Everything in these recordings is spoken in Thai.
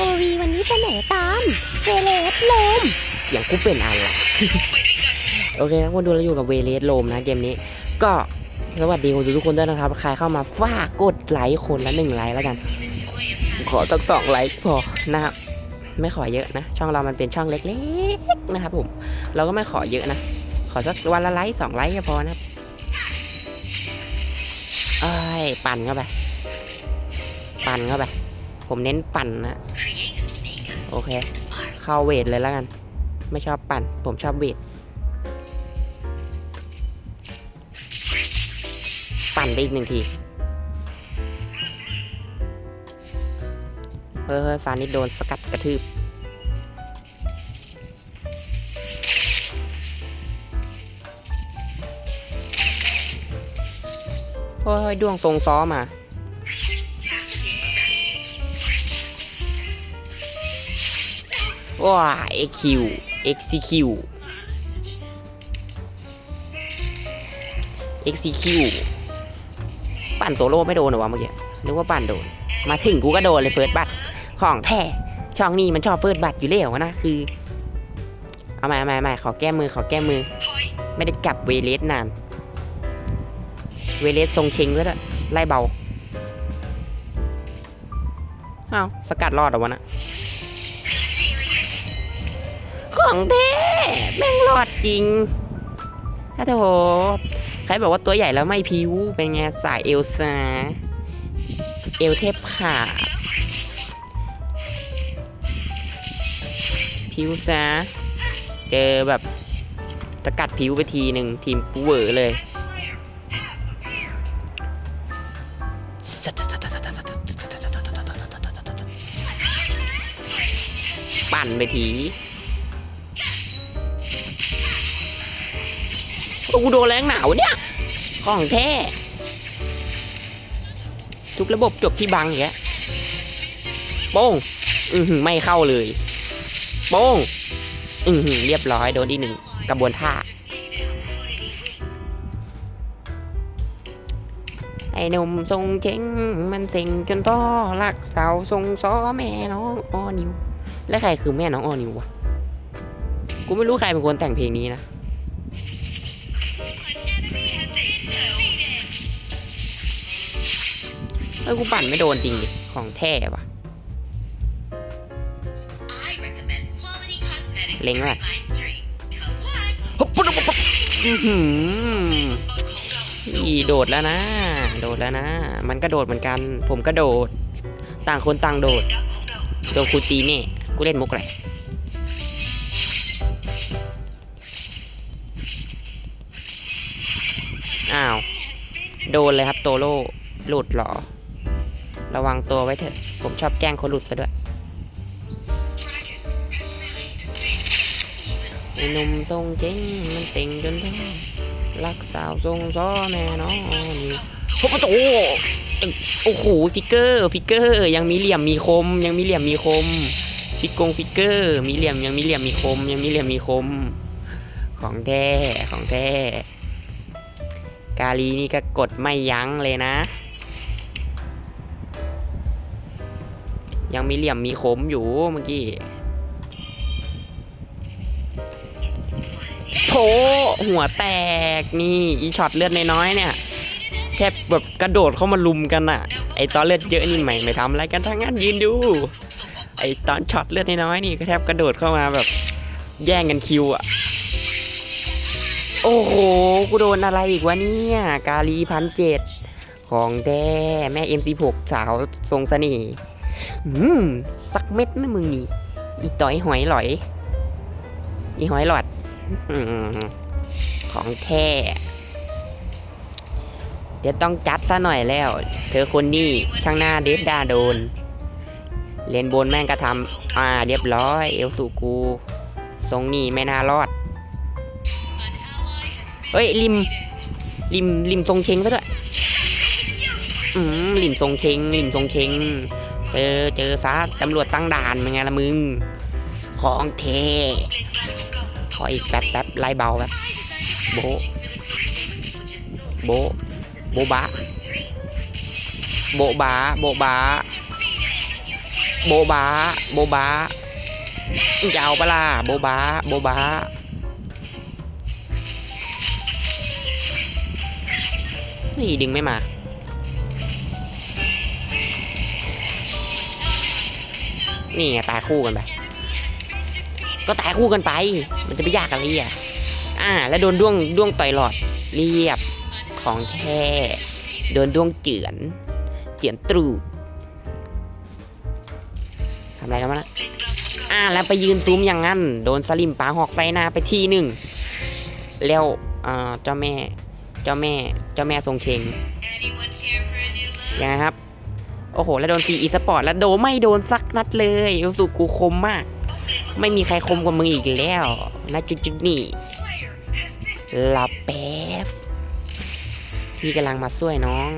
โอวีวันนี้เสนอตามเวเลสโลมอย่างกูเป็นอะไร โอเคครับคนดูเราอยู่กับเวเลสโลมนะเกมนี้ ก็สวัสดีคนดูทุกคนด้วยนะครับ ใครเข้ามาฝากกดไลค์คนละหนึ่งไลค์แล้วกัน ขอตั้งสองไลค์พอนะครับ ไม่ขอเยอะนะ ช่องเรามันเป็นช่องเล็กๆนะครับผม เราก็ไม่ขอเยอะนะ ขอสักวันละไลค์สองไลค์ก็พอนะครับเอ้ยปั่นเข้าไป ปั่นเข้าไป ผมเน้นปั่นนะ โอเค เข้าเวทเลยแล้วกัน ไม่ชอบปั่น ผมชอบเวท ปั่นไปอีกหนึ่งที เออซานิดโดนสกัดกระทืบโอ้ยดวงทรงซ้อมา ว้า XQ XCQ XCQ ปั่นตัวโลไม่โดนหรอวะเมื่อกี้นึกว่าปั่นโดน มาถึงกูก็โดนเลยเฟิร์สบัตรของแท้ช่องนี้มันชอบเฟิร์สบัตรอยู่แล้วนะคือ เอาใหม่เอาใหม่เอาใหม่ขอแก้มือขอแก้มือ ไม่ได้จับเวเลสนาน เวเลสทรงเชงด้วยด้ไล่เบา เอ้าสกัดรอดเหรอวะนะ ของแท้แม่งรอดจริงถ้าโถใครบอกว่าตัวใหญ่แล้วไม่พิวเป็นไงสายเอลซาเอลเทพขาดพิวซะเจอแบบสกัดพิวไปทีหนึ่งทีมกูเวอร์เลยปั่นไปที กูโดนแรงหนาวเนี่ย ของแท้ ทุกระบบจบที่บังอย่างเงี้ยโป้ง อือหือไม่เข้าเลย โป้ง อือหือเรียบร้อยโดนที่หนึ่งกระบวนท่า ไอ้หนุ่มทรงเจ๊งมันเซ็งจนต้อรักสาวทรงซ้อแม่น้องออนิว และใครคือแม่น้องออนิววะ กูไม่รู้ใครเป็นคนแต่งเพลงนี้นะ ออกูปั่นไม่โดนจริงดิ ของแท้ปะเล็งว่ะฮึบปุ๊บปุ๊บปุ๊บอีโดดแล้วนะ โดดแล้วนะ มันก็โดดเหมือนกัน ผมก็โดด ต่างคนต่างโดด โดนคูตีเนี่ยกูเล่นมุกอะไรอ้าว โดนเลยครับโตโร่หลุดเหรอ ระวังตัวไว้เถอะ ผมชอบแกล้งคนหลุดซะด้วยไอ้หนุ่มทรงเจ๊งมันเซ็งจนท้อรักสาวทรงซ้อแม่น้องนี่โอ้โหโอ้โหฟิกเกอร์ฟิกเกอร์ยังมีเหลี่ยมมีคม ยังมีเหลี่ยมมีคมฟิกกงฟิกเกอร์ มีเหลี่ยมยังมีเหลี่ยมมีคม ยังมีเหลี่ยมมีคม ของแท้ของแท้กาลีนี่ก็กดไม่ยั้งเลยนะ ยังมีเหลี่ยมมีคมอยู่เมื่อกี้โถหัวแตกนี่อีช็อตเลือดน้อยๆเนี่ยแทบแบบกระโดดเข้ามาลุมกันอะไอตอนเลือดเยอะนี่ไม่ไม่ทำอะไรกันทั้งนั้นยืนดูไอตอนช็อตเลือดน้อยๆนี่ก็แทบกระโดดเข้ามาแบบแย่งกันคิวอะโอ้โห กูโดนอะไรอีกวะเนี่ย กาลีพันเจ็ดของแท้แม่ M16 สาวทรงเสน่ห์ อืมสักเม็ดนะมึงนี่อีต่อยหอยหลอย อีหอยหลอดอของแท้เดี๋ยวต้องจัดซะหน่อยแล้ว เธอคนนี้ช่างหน้าเด็ดดาโดน เลนบนแม่งก็ทำอ่า เรียบร้อย เอลสูกู ทรงนี้ไม่น่ารอด เฮ้ย ริม ริมริมทรงเชงซะด้วย อืมริมทรงเชงริมทรงเชง เจอเจอซะตำรวจตั้งด่านเป็นไงละมึง ของเทถอยอีกแป๊บแป๊บไล่เบาแบบโบโบโบบะโบบาโบบาโบบาโบบาจะเอาปะล่ะโบบาโบบานี่ดึงไม่มา นี่ไงตายคู่กันไป ก็ตายคู่กันไป มันจะไปยากอะไรอะ อ่า แล้วโดนด้วงด้วงต่อยหลอด เรียบของแท้ โดนด้วงเจือน เจือนตรูดทำอะไรกันวะนะอ่า แล้วไปยืนซูมอย่างนั้น โดนสลิมปาหอกใส่หน้าไปทีหนึ่ง แล้วอ่าเจ้าแม่ เจ้าแม่ เจ้าแม่ทรงเชงยังไงครับ โอ้โห แล้วโดนซีอีสปอร์ตแล้วโดไม่โดนสักนัดเลยรู้สึกกูคมมาก ไม่มีใครคมกว่ามึงอีกแล้วนะจุดจุดนี่ลาแป๊บพี่กำลังมาช่วยน้อง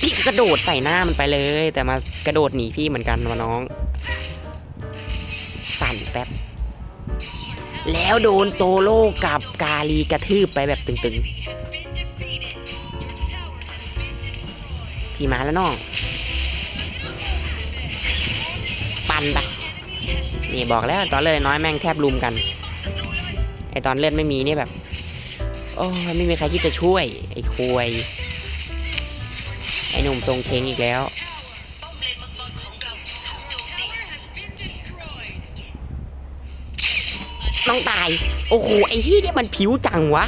พี่กระโดดใส่หน้ามันไปเลย แต่มากระโดดหนีพี่เหมือนกันวะน้องปั่นแป๊บ แล้วโดนโตโร่กับกาลีกระทืบไปแบบตึงๆ พี่มาแล้วน้อง นไปนี่บอกแล้วตอนเลือดน้อยแม่งแทบลุมกันไอตอนเลือดไม่มีนี่แบบ โอ้ไม่มีใครที่จะช่วย ไอควยไอหนุ่มทรงเชงอีกแล้วต้องตาย โอ้โหไอ้ที่เนี่มันผิวจังวะ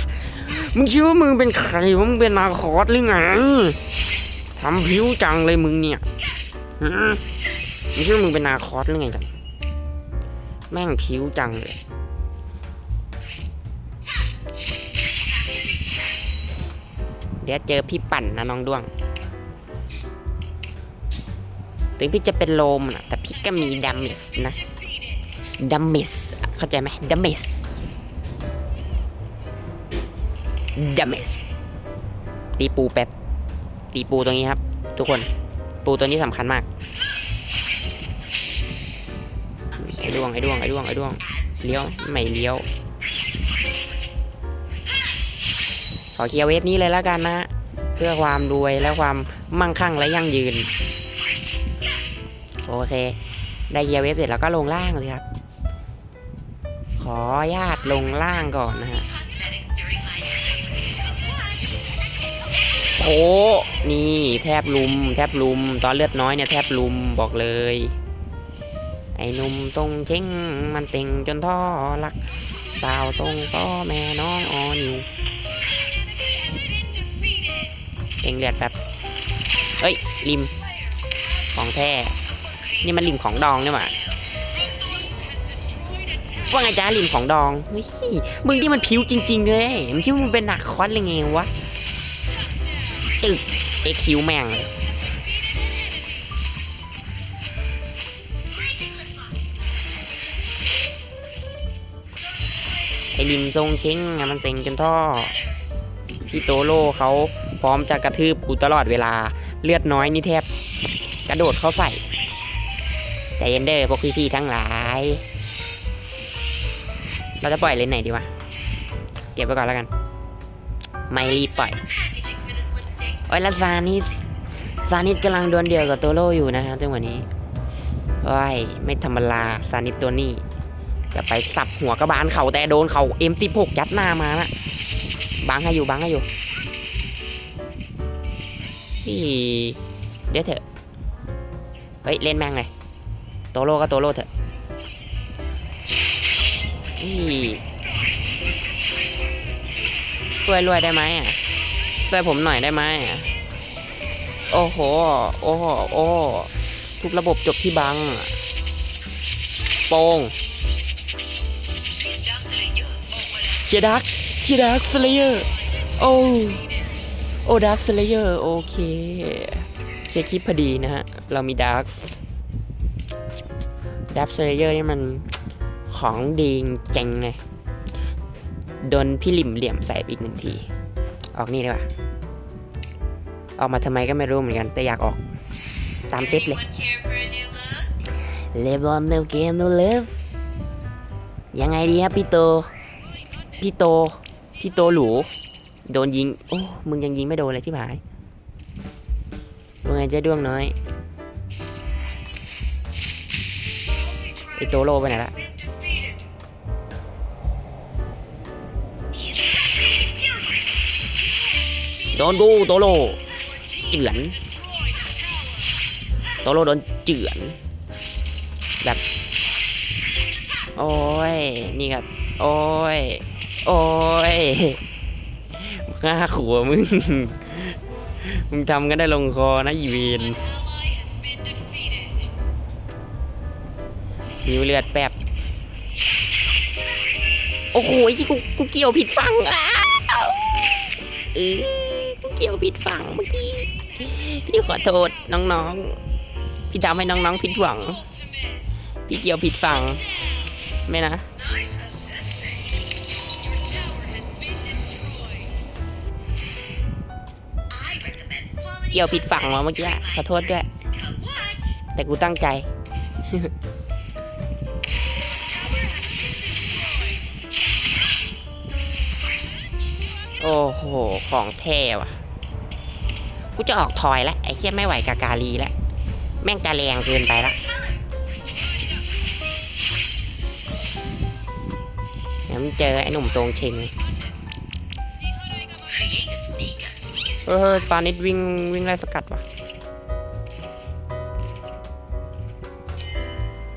มึงคิดว่ามึงเป็นใครมึงเป็นนาคอสหรือไงทำผิวจังเลยมึงเนี่ย ฮะมึงคิดว่มึงเป็นนาคอสหรือไงกัน แม่งผิวจังเลย เดี๋ยวเจอพี่ปั่นนะน้องด้วง ถึงพี่จะเป็นโลมนะแต่พี่ก็มีดามิสนะดามิสเข้าใจไหมดามิสดามิสตีปูแป๊บตีปูตรงนี้ครับ ทุกคนปูตัวนี้สำคัญมาก ไอ้ดวงไอ้ดวงไอ้ดวงไอ้ดวงเลี้ยวไม่เลี้ยวขอเคลียร์เวฟนี้เลยแล้วกันนะ เพื่อความรวยและความมั่งคั่งและยั่งยืน โอเค ได้เคลียร์เวฟเสร็จแล้วก็ลงล่างเลยครับ ขอญาตลงล่างก่อนนะฮะโอ้นี่แทบลุม แทบลุม ตอนเลือดน้อยเนี่ยแทบลุมบอกเลย ไอ้หนุ่มทรงเช่งมันเซ็งจนท่อลัก สาวทรงซ้อแม่น้องออนิวเองเลือดแบบเฮ้ยริม ของแท้ นี่มันริมของดองเนี่หว่าว่าไงจ้าริมของดองเฮ้ยมึงที่มันผิวจริง ๆ เลยมึงคิดว่ามึงเป็นหนักคอสเลยไงวะตึกเอคิวแม่งเลย ไอริมทรงเช้งอะมันเซ็งจนท่อ พี่โตโร่เขาพร้อมจะกระทืบกูตลอดเวลา เลือดน้อยนี่แทบ กระโดดเข้าใส่แต่เย็นเดอร์พวกพี่ๆทั้งหลาย เราจะปล่อยเลนไหนดีวะ เก็บไว้ก่อนแล้วกัน ไม่รีบปล่อยโอ้ยแล้วซานิสซานิสกำลังดวลเดียวกับโตโร่อยู่นะฮะจังหวะนี้โอ้ยไม่ธรรมดาซานิสตัวนี้ จะไปสับหัวกระบาลเขาแต่โดนเขาเอ็มสิบหกยัดหน้ามานะบังให้อยู่บังให้อยู่พี่เดี๋ยวเถอะเฮ้ยเล่นแม่งเลยโตโร่ก็โตโร่เถอะพี่ช่วยรวยได้ไหมอะช่วยผมหน่อยได้ไหมอะโอ้โห โอ้โห โอ้ ทุกระบบจบที่บัง โป้ง ชียร์ดักเชียร์ดักสเลเยอร์โอ้โอ้ดักสเลเยอร์โอเคเคลียร์คลิปพอดีนะฮะ เรามีดักดักสเลเยอร์นี่มันของดีเจ๋งเลยโดนพี่หลิมเหลี่ยมใส่อีกหนึ่งที ออกนี่ดีกว่าออกมาทำไมก็ไม่รู้เหมือนกัน แต่อยากออกตามเซตเลยเลบอนเนลเกมโนเลฟยังไงดีครับพี่โต พี่โต พี่โตหลูโดนยิง โอ้ มึงยังยิงไม่โดนเลยที่ผายว่าไงเจ๊ด้วงน้อย ไอโตโรไปไหนละโดนกูโตโรเจือน โตโรโดนเจือน แบบ โอ้ย นี่ก็โอ้ย โอ้ยห้าขัวมึง มึงทำกันได้ลงคอนะอีเวนนิ้วเลือดแป๊บ โอ้โหที่กูกูเกี่ยวผิดฝั่งอ้าวเออกูเกี่ยวผิดฝั่งเมื่อกี้ พี่ขอโทษน้องๆ พี่ทำให้น้องๆผิดหวัง พี่เกี่ยวผิดฝั่ง ไม่นะ เกี่ยวผิดฝั่งมาเมื่อกี้ขอโทษด้วย แต่กูตั้งใจ โอ้โห ของแท้ว่ะ กูจะออกทอยแล้ว ไอ้เคียไม่ไหวกับกาลีแล้ว แม่งจะแรงเกินไปละเดี๋ยวมึงเจอไอ้หนุ่มทรงเชงเเออซานิดวิ่งวิ่งไล่สกัดว่ะ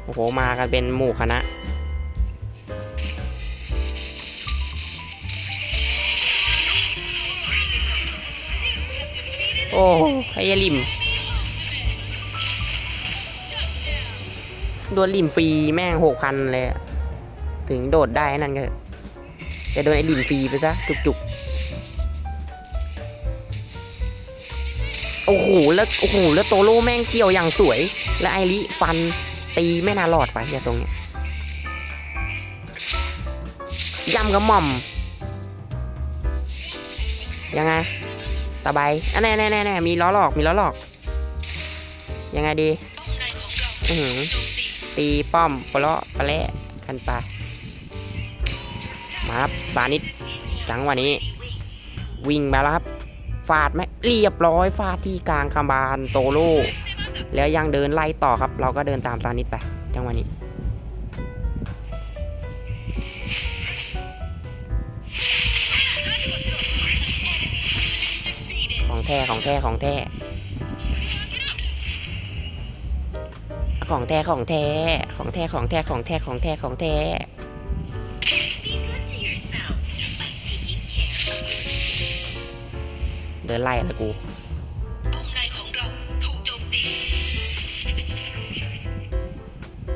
โอ้โห มากันเป็นหมู่คณะ โอ้ไอ้ยลิมโดนลิมฟรีแม่งหกพันเลย ถึงโดดได้นั่นก็เถอะจะโดนไอ้ลิมฟรีไปซะจุกๆ โอ้โหแล้วโอ้โหแล้วโตโร่แม่งเกี่ยวอย่างสวย แล้วไอริฟันตีไม่น่ารอดไปเฮียตรงเนี้ยยำกระหม่อม ยังไงตะไบอันแน่แน่แน่แน่มีล้อหลอกมีล้อหลอก ยังไงดีอือหือตีป้อมปลาะปละกันไปมาครับสานิดจังหวะนี้ วิ่งมาแล้วครับ ฟาดไหมเรียบร้อยฟาดที่กลางคาบานโตโร่แล้วยังเดินไล่ต่อครับ เราก็เดินตามสานิดไปจังหวะนี้ของแท้ของแท้ของแท้ของแท้ของแท้ของแท้ของแท้ของแท้ของแท้ของแท้ เดินไล่อะไรกู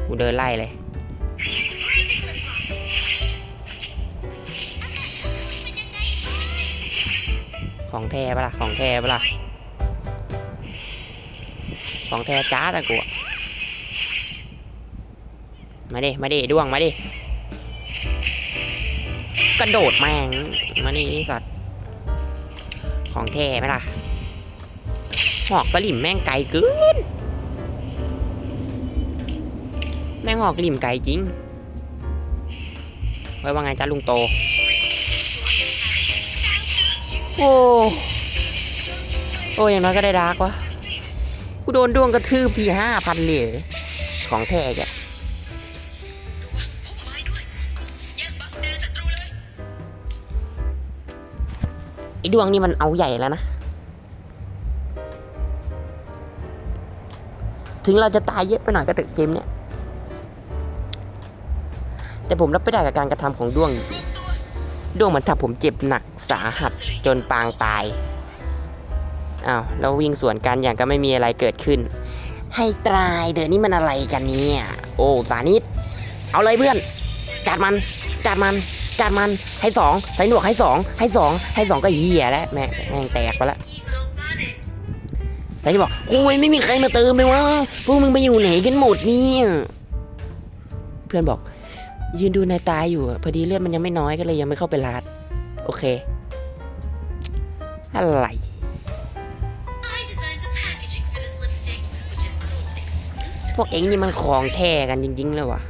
กูเดินไล่เลย ของแท้ปะล่ะ ของแท้ปะล่ะ ของแท้จ้าดอะกูอะมาดิ มาดิด้วง มาดิ กระโดดแม่งมานี่สัตว์ ของแท้ไหมล่ะ หอกสลิมแม่งไกลเกิน แม่งหอกสลิมไกลจริง ไว้ว่าไงจ้าลุงโต โอ้โอ้อย่างน้อยก็ได้ดาร์กวะ กูโดนด้วงกระทืบทีห้าพันเลยของแท้แก ดวงนี่มันเอาใหญ่แล้วนะ ถึงเราจะตายเยอะไปหน่อยก็เถอะเกมเนี้ยแต่ผมรับไม่ได้กับการกระทำของด้วงด้วงมันทำผมเจ็บหนักสาหัสจนปางตาย อ้าวแล้ววิ่งสวนกันอย่างก็ไม่มีอะไรเกิดขึ้น ให้ตายเดี๋ยวนี้มันอะไรกันเนี่ย โอ้สานิด เอาเลยเพื่อน จัดมัน จัดมัน จัดมันให้สองใส่หนวกให้สองให้สองให้สองก็เหี้ยแล้วแม่งแม่งแตกไปละแต่ที่บอกโอ้ยไม่มีใครมาเติมเลยวะพวกมึงไปอยู่ไหนกันหมดเนี่ยเพื่อนบอก ยืนดูนายตายอยู่อะพอดีเลือดมันยังไม่น้อยก็เลยยังไม่เข้าไปลาดโอเค อะไรพวกเอ็งนี่มันของแท้กันจริงๆเลยวะ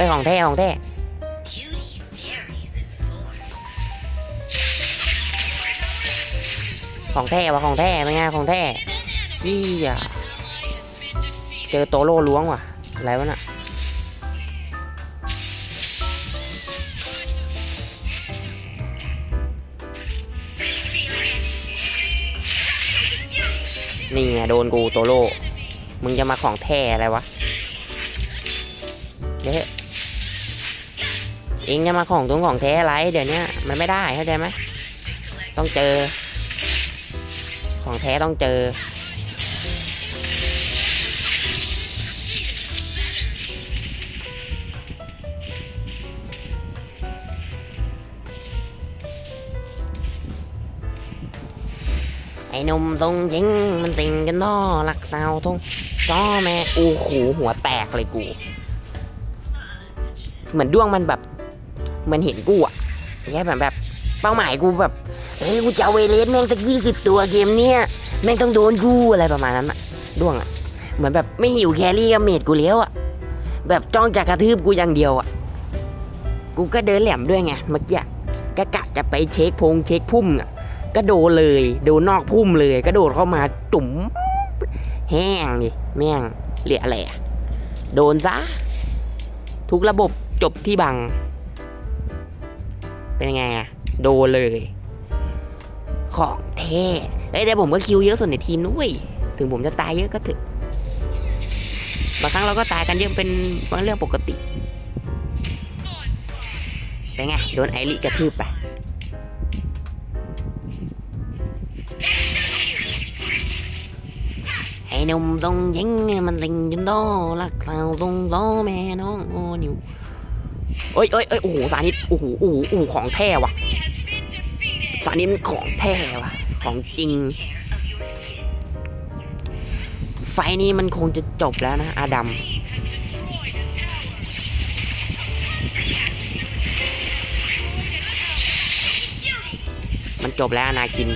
อ้ยของแท้ของแท้ของแท้วะของแท้เป็นไงของแท้ยี่อะเจอโตโร่ล้วงว่ะ อะไรวะน่ะนี่ไงโดนกูโตโร่ มึงจะมาของแท้อะไรวะเดี๋ย เอะเองจะมาของตรงของแท้อะไรเดี๋ยวนี้มันไม่ได้เข้าใจไหมต้องเจอ ของแท้ต้องเจอ ไอ้หนุ่มทรงยิงมันติงกันนอหลักสาวทงซ้อแม่โอ้โหหัวแตกเลยกู เหมือนด้วงมันแบบ เหมือนเห็นกูอะแค่แบบแบบเป้าหมายกูแบบเฮ้ยกูจะเอาเวเลสแม่งสักยี่สิบตัวเกมเนี้ยแม่งต้องโดนกูอะไรประมาณนั้นอะด้วงอะเหมือนแบบไม่หิวแครี่กับเมดกูแล้วอะแบบจ้องจะกระทืบกูอย่างเดียวอะกูก็เดินแหลมด้วยไงเมื่อกี้กะกะจะไปเช็คพงเช็คพุ่มอะก็โดนเลยโดนนอกพุ่มเลยก็โดดเข้ามาจุ๋มแห้งดิแม่งเหลืออะไรอะโดนซะทุกระบบจบที่บัง เป็นไงอะโดนเลย ของแท้เอ้ยแต่ผมก็คิวเยอะสุดในทีมด้ยถึงผมจะตายเยอะก็เถอะบางครั้งเราก็ตายกันเยอะเป็นเรื่องปกติ เป็นไง โดนไอริกระทืบไป ไอ้นมทรงยิงมันลิงจนโดรักสาวทรงโซแม่น้องโอนิว เอ้ยเอ้ยเอ้ยโอ้โหสานิทโอ้โหโอ้โหโอ้โหของแท้ว่ะสานิทมันของแท้ว่ะ ของจริง ไฟนี้มันคงจะจบแล้วนะ อาดัมมันจบแล้วนาคิน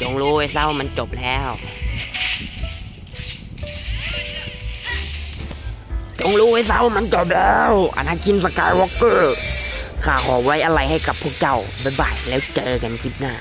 จงรู้ไอ้เศร้ามันจบแล้ว จงรู้ไอ้เศร้ามันจบแล้วอนาคินสกายวอล์กเกอร์ข้าขอไว้อะไรให้กับพวกเจ้า บ๊ายบาย แล้วเจอกันคลิปหน้า